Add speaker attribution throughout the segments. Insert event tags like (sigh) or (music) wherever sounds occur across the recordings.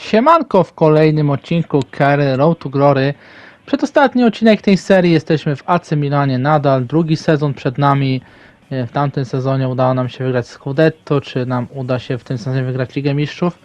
Speaker 1: Siemanko w kolejnym odcinku Kary Road to Glory. Przedostatni odcinek tej serii jesteśmy w AC Milanie nadal, drugi sezon przed nami. E, W tamtym sezonie udało nam się wygrać Scudetto, czy nam uda się w tym sezonie wygrać Ligę Mistrzów?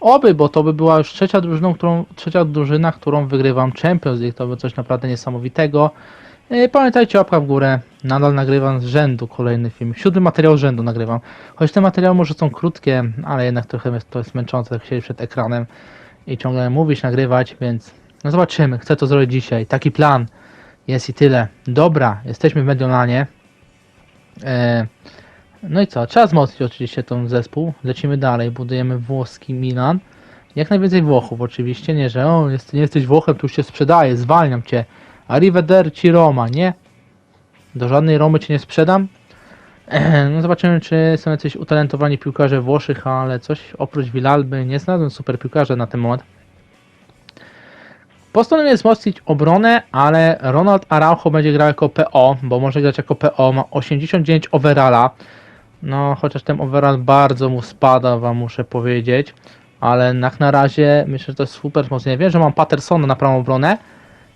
Speaker 1: Oby, bo to by była już trzecia, drużyną, którą, trzecia drużyna, którą wygrywam Champions League. To by coś naprawdę niesamowitego. E, Pamiętajcie, łapka w górę. Nadal nagrywam z rzędu kolejny film. Siódmy materiał z rzędu nagrywam. Choć te materiały może są krótkie, ale jednak trochę jest- to męczące, tak siedzieć przed ekranem i ciągle mówić, nagrywać, więc no zobaczymy. Chcę to zrobić dzisiaj. Taki plan. Jest i tyle. Dobra, jesteśmy w Mediolanie. E, no i co? Trzeba wzmocnić oczywiście ten zespół. Lecimy dalej. Budujemy włoski Milan. Jak najwięcej Włochów oczywiście. Nie, że o, jest, nie jesteś Włochem, to już się sprzedaje, zwalniam cię. Arrivederci Roma, nie? Do żadnej Romy cię nie sprzedam. (clears throat) No zobaczymy, czy są jacyś utalentowani piłkarze Włoszech, ale coś oprócz Villalby nie znalazłem super piłkarza na ten moment. Postanowiłem wzmocnić obronę, ale Ronald Araujo będzie grał jako PO, bo może grać jako PO, ma 89 overalla. No, chociaż ten overall bardzo mu spada, wam muszę powiedzieć. Ale jak na razie myślę, że to jest super wzmocnienie. Wiem, że mam Pattersona na prawą obronę,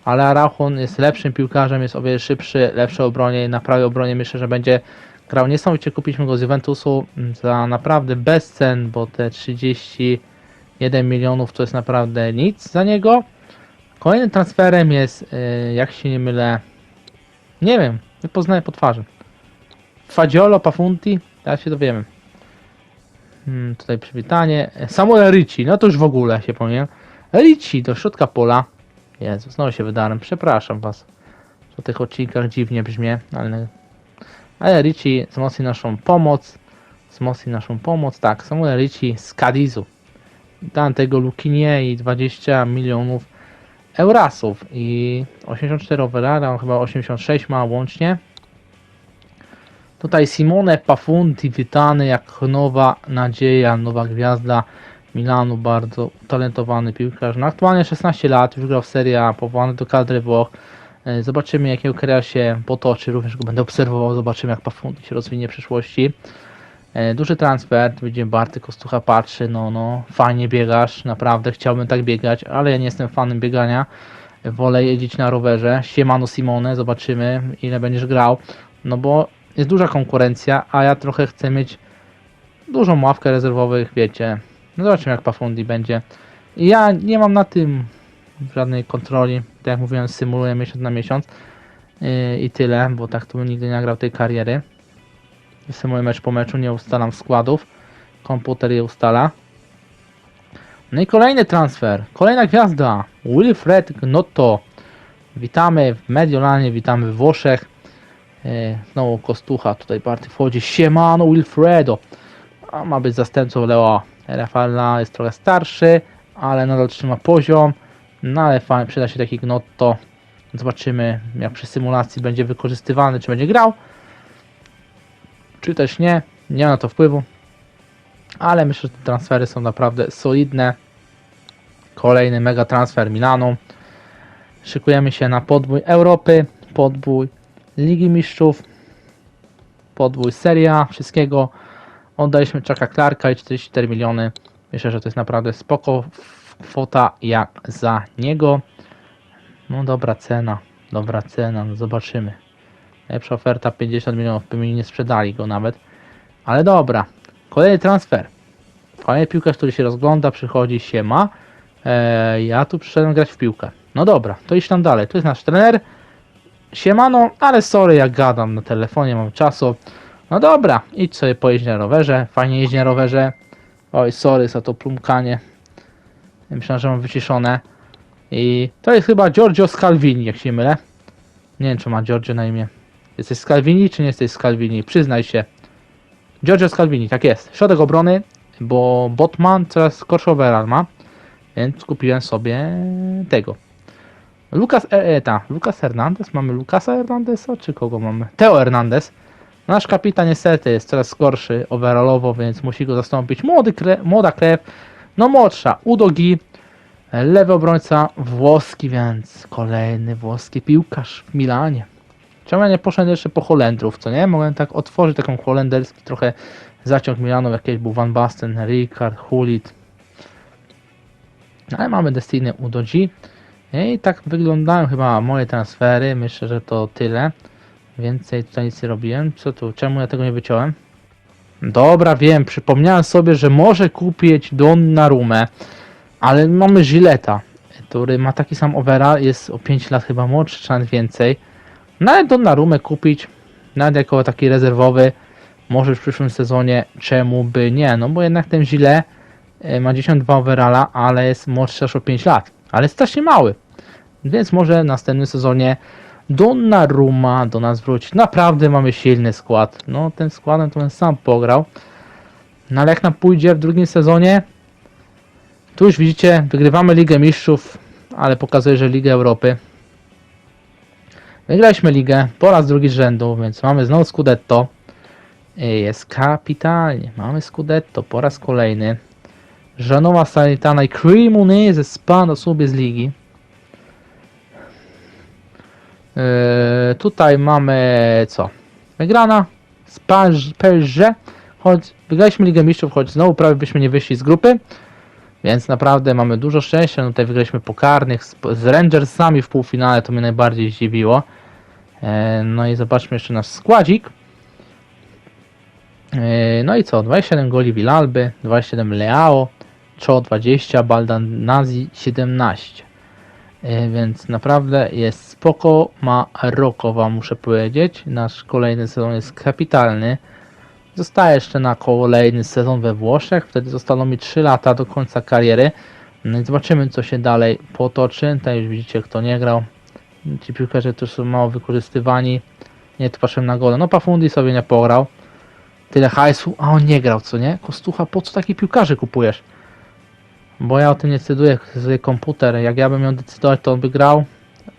Speaker 1: ale Araujo jest lepszym piłkarzem, jest o wiele szybszy, lepszy obronie. Na prawej obronie myślę, że będzie grał niesamowicie. Kupiliśmy go z Juventusu za naprawdę bezcen, bo te 31 milionów to jest naprawdę nic za niego. Kolejnym transferem jest, yy, jak się nie mylę, nie wiem, nie poznaję po twarzy. Fagiolo Pafunti, teraz się dowiemy. Hmm, tutaj przywitanie. Samuel Ricci, no to już w ogóle się powiem. Ricci do środka pola. Jezu, znowu się wydarłem, przepraszam was. Po tych odcinkach dziwnie brzmię, ale ale Ricci wzmocni naszą pomoc. Wzmocni naszą pomoc. Tak, Samuel Ricci z Cadizu. Dałem tego Lukinie i 20 milionów eurasów. I 84 overalla, on chyba 86 ma łącznie. Tutaj Simone Pafunti witany jak nowa nadzieja, nowa gwiazda Milanu, bardzo utalentowany piłkarz. No, aktualnie 16 lat, już grał w Serie A, powołany do kadry Włoch. E, Zobaczymy, jakiego kariera się potoczy. Również go będę obserwował. Zobaczymy, jak Pafundi się rozwinie w przyszłości. E, Duży transfer. Widzimy, Barty Kostucha patrzy. No, no, fajnie biegasz. Naprawdę chciałbym tak biegać, ale ja nie jestem fanem biegania. Wolę jeździć na rowerze. Siemano Simone. Zobaczymy, ile będziesz grał. No bo jest duża konkurencja, a ja trochę chcę mieć dużą ławkę rezerwowych, wiecie. No zobaczymy, jak Pafundi będzie. Ja nie mam na tym żadnej kontroli. Tak jak mówiłem, symuluję miesiąc na miesiąc yy, i tyle, bo tak to bym nigdy nie nagrał tej kariery. Symuluję mecz po meczu, nie ustalam składów. Komputer je ustala. No i kolejny transfer, kolejna gwiazda, Wilfred Gnotto. Witamy w Mediolanie, witamy w Włoszech. Yy, znowu Kostucha tutaj party wchodzi. Siemano Wilfredo. A ma być zastępcą Leo Rafaela, jest trochę starszy, ale nadal trzyma poziom. No ale fajnie, przyda się taki gnotto. Zobaczymy, jak przy symulacji będzie wykorzystywany, czy będzie grał, czy też nie. Nie ma na to wpływu. Ale myślę, że te transfery są naprawdę solidne. Kolejny mega transfer Milanu. Szykujemy się na podbój Europy, podbój Ligi Mistrzów, podbój Serie A, wszystkiego. Oddaliśmy Chucka Clarka i 44 miliony. Myślę, że to jest naprawdę spoko kwota jak za niego. No dobra cena, dobra cena, no zobaczymy. Lepsza oferta 50 milionów, by mi nie sprzedali go nawet. Ale dobra, kolejny transfer. Kolejny piłkarz, który się rozgląda, przychodzi, się ma. Eee, ja tu przyszedłem grać w piłkę. No dobra, to idź tam dalej. Tu jest nasz trener. Siemano, ale sorry, jak gadam na telefonie, mam czasu. No dobra, idź sobie pojeźdź na rowerze. Fajnie jeździ na rowerze. Oj, sorry za to plumkanie. Myślałem, że mam wyciszone. I to jest chyba Giorgio Scalvini, jak się mylę. Nie wiem, czy ma Giorgio na imię. Jesteś Scalvini, czy nie jesteś Scalvini? Przyznaj się. Giorgio Scalvini, tak jest. Środek obrony, bo Botman coraz gorszy ma. Więc kupiłem sobie tego. Lucas, e, e, ta, Lucas Hernandez. Mamy Lucasa Hernandeza, czy kogo mamy? Teo Hernandez. Nasz kapitan niestety jest coraz gorszy overallowo, więc musi go zastąpić młody kre, młoda krew. No młodsza, Udogi, lewy obrońca włoski, więc kolejny włoski piłkarz w Milanie. Czemu ja nie poszedłem jeszcze po Holendrów, co nie? Mogłem tak otworzyć taką holenderski trochę zaciąg Milanu, jakieś był Van Basten, Ricard, Hulit. Ale mamy Destiny Udoji. I tak wyglądają chyba moje transfery. Myślę, że to tyle. Więcej tutaj nic nie robiłem. Co tu? Czemu ja tego nie wyciąłem? Dobra, wiem. Przypomniałem sobie, że może kupić Donnarumę. Ale mamy Gileta, który ma taki sam overall. Jest o 5 lat chyba młodszy, czy nawet więcej. Nawet Donnarumę kupić. Nawet jako taki rezerwowy. Może w przyszłym sezonie. Czemu by nie? No bo jednak ten Gile e, ma 92 overalla, ale jest młodszy aż o 5 lat. Ale jest strasznie mały. Więc może w następnym sezonie Donnarumma do nas wróci. Naprawdę mamy silny skład. No ten składem to bym sam pograł. No ale jak nam pójdzie w drugim sezonie, tu już widzicie, wygrywamy Ligę Mistrzów, ale pokazuje, że Ligę Europy. Wygraliśmy ligę po raz drugi z rzędu, więc mamy znowu Scudetto. I Jest kapitalnie. Mamy Scudetto po raz kolejny. Żanowa Sanitana i Cremonese spadł sobie z ligi. Yy, tutaj mamy co? Wygrana z PSG, choć wygraliśmy Ligę Mistrzów, choć znowu prawie byśmy nie wyszli z grupy. Więc naprawdę mamy dużo szczęścia. No tutaj wygraliśmy pokarnych z, z Rangersami w półfinale, to mnie najbardziej zdziwiło. E, no i zobaczmy jeszcze nasz składzik. E, no i co? 27 goli Villalby, 27 Leao, Cho 20, Baldan Nazi 17. E, Więc naprawdę jest spoko Marokowa, muszę powiedzieć. Nasz kolejny sezon jest kapitalny. Zostaję jeszcze na kolejny sezon we Włoszech. Wtedy zostaną mi 3 lata do końca kariery. No zobaczymy, co się dalej potoczy. Tutaj już widzicie, kto nie grał. Ci piłkarze też są mało wykorzystywani. Nie, patrzyłem na gole. No, Pafundi sobie nie pograł. Tyle hajsu, a on nie grał, co nie? Kostucha, po co takich piłkarzy kupujesz? Bo ja o tym nie decyduję, decyduję komputer. Jak ja bym miał decydować, to on by grał.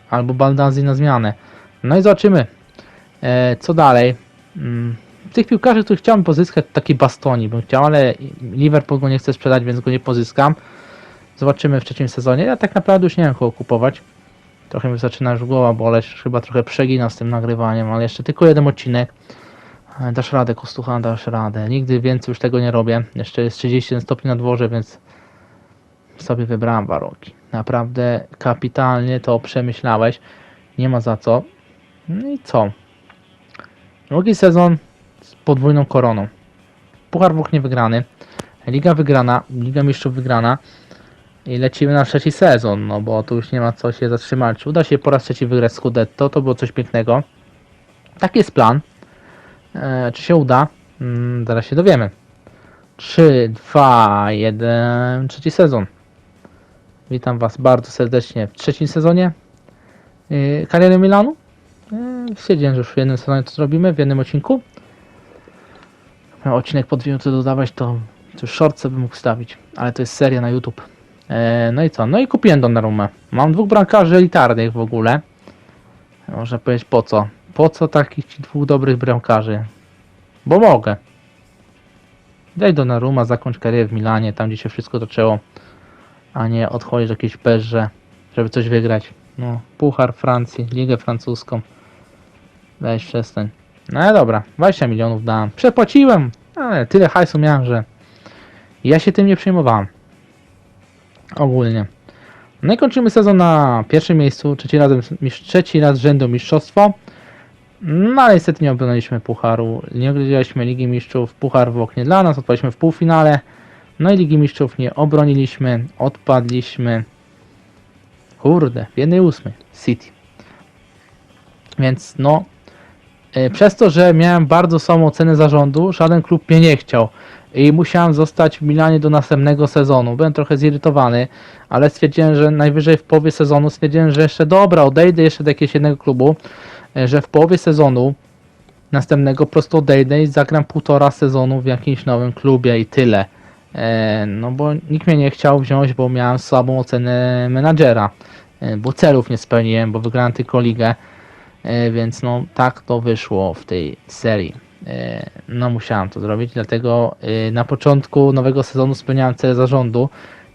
Speaker 1: Albo Baldazi na zmianę. No i zobaczymy, e, co dalej. Mm, tych piłkarzy, których chciałem pozyskać, taki Bastoni bym chciał, ale Liverpool go nie chce sprzedać, więc go nie pozyskam. Zobaczymy w trzecim sezonie. Ja tak naprawdę już nie wiem kogo kupować. Trochę mi zaczyna już głowa boleć, chyba trochę przegina z tym nagrywaniem, ale jeszcze tylko jeden odcinek. E, Dasz radę, Kostucha, dasz radę. Nigdy więcej już tego nie robię. Jeszcze jest 31 stopni na dworze, więc sobie wybrałem warunki. Naprawdę kapitalnie to przemyślałeś. Nie ma za co. No i co? Drugi sezon z podwójną koroną. Puchar Włoch nie wygrany. Liga wygrana, Liga Mistrzów wygrana. I lecimy na trzeci sezon, no bo tu już nie ma co się zatrzymać. Czy uda się po raz trzeci wygrać Scudetto, to było coś pięknego. Taki jest plan. E, czy się uda? Mm, zaraz się dowiemy. 3, 2, 1, trzeci sezon. Witam Was bardzo serdecznie w trzecim sezonie yy, kariery Milanu. Yy, Stwierdziłem, że już w jednym sezonie to zrobimy, w jednym odcinku. Odcinek po dwie minuty dodawać, to już shortce bym mógł stawić, ale to jest seria na YouTube. E, no i co? No i kupiłem Donnarumę. Mam dwóch bramkarzy elitarnych w ogóle. Można powiedzieć po co? Po co takich ci dwóch dobrych bramkarzy? Bo mogę. Daj Donnarumma, zakończ karierę w Milanie, tam gdzie się wszystko zaczęło. A nie odchodzić do jakiejś perze, żeby coś wygrać. No, Puchar Francji, Ligę Francuską. Weź przestań. No ale dobra, 20 milionów dałem. Przepłaciłem, ale tyle hajsu miałem, że ja się tym nie przejmowałem. Ogólnie. No i kończymy sezon na pierwszym miejscu, trzeci raz, trzeci raz rzędu mistrzostwo. No ale niestety nie obroniliśmy Pucharu, nie oglądaliśmy Ligi Mistrzów, Puchar Włoch nie dla nas, odpadliśmy w półfinale. No i Ligi Mistrzów nie obroniliśmy, odpadliśmy. Kurde, w jednej ósmej City. Więc no, e, przez to, że miałem bardzo samą ocenę zarządu, żaden klub mnie nie chciał. I musiałem zostać w Milanie do następnego sezonu. Byłem trochę zirytowany, ale stwierdziłem, że najwyżej w połowie sezonu stwierdziłem, że jeszcze dobra, odejdę jeszcze do jakiegoś jednego klubu, e, że w połowie sezonu następnego po prostu odejdę i zagram półtora sezonu w jakimś nowym klubie i tyle. E, no bo nikt mnie nie chciał wziąć, bo miałem słabą ocenę menadżera, e, bo celów nie spełniłem, bo wygrałem tylko ligę, e, więc no tak to wyszło w tej serii. No musiałem to zrobić, dlatego na początku nowego sezonu spełniałem cele zarządu,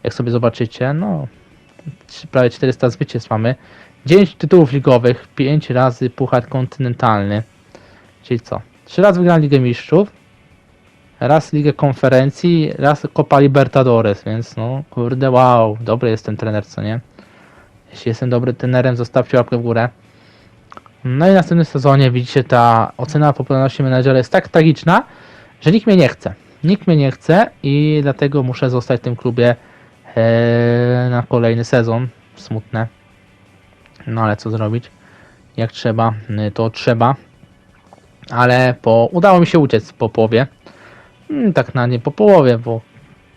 Speaker 1: jak sobie zobaczycie, no prawie 400 zwycięstw mamy, 9 tytułów ligowych, 5 razy puchar kontynentalny, czyli co? 3 razy wygrałem Ligę Mistrzów, raz Ligę Konferencji, raz Copa Libertadores, więc no kurde wow, dobry jest ten trener, co nie? Jeśli jestem dobrym trenerem, zostawcie łapkę w górę. No i w następnym sezonie widzicie ta ocena popularności menedżera jest tak tragiczna, że nikt mnie nie chce. Nikt mnie nie chce i dlatego muszę zostać w tym klubie e, na kolejny sezon. Smutne. No ale co zrobić? Jak trzeba, y, to trzeba. Ale po, udało mi się uciec po połowie. Mm, Tak na nie po połowie, bo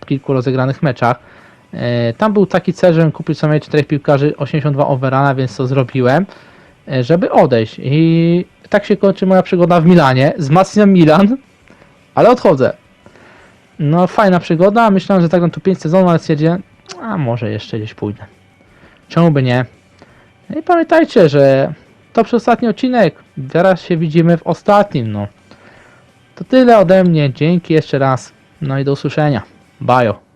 Speaker 1: w kilku rozegranych meczach. E, Tam był taki cel, żebym kupił sobie 4 piłkarzy 82 overalla, więc to zrobiłem, e, żeby odejść. I tak się kończy moja przygoda w Milanie. Wzmacniam Milan, ale odchodzę. No fajna przygoda, myślałem, że tak tu 5 sezonów, ale stwierdziłem, a może jeszcze gdzieś pójdę. Czemu by nie? No I pamiętajcie, że to przez ostatni odcinek. Teraz się widzimy w ostatnim, no. To tyle ode mnie. Dzięki jeszcze raz. No i do usłyszenia. Bajo.